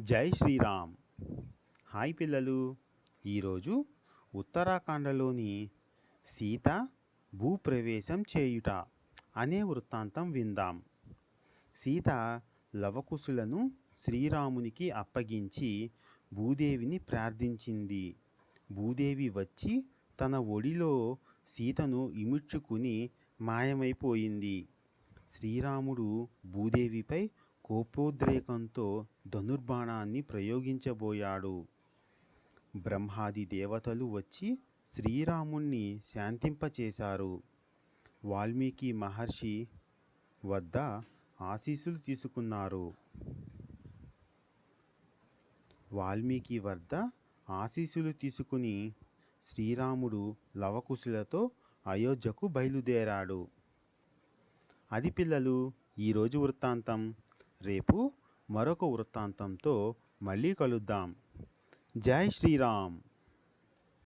జై శ్రీరామ్. హాయ్ పిల్లలు. ఈరోజు ఉత్తరాఖండలోని సీత భూప్రవేశం చేయుట అనే వృత్తాంతం విందాం. సీత లవకుశులను శ్రీరామునికి అప్పగించి భూదేవిని ప్రార్థించింది. భూదేవి వచ్చి తన ఒడిలో సీతను ఇముడ్చుకుని మాయమైపోయింది. శ్రీరాముడు భూదేవిపై కోపోద్రేకంతో ధనుర్బాణాన్ని ప్రయోగించబోయాడు. బ్రహ్మాది దేవతలు వచ్చి శ్రీరాముణ్ణి శాంతింపచేశారు. వాల్మీకి మహర్షి వద్ద ఆశీస్సులు తీసుకున్నారు. వాల్మీకి వద్ద ఆశీస్సులు తీసుకుని శ్రీరాముడు లవకుశులతో అయోధ్యకు బయలుదేరాడు. అది పిల్లలు ఈరోజు వృత్తాంతం రేపు మరొక వృత్తాంతంతో మళ్ళీ కలుద్దాం. జై శ్రీరామ్.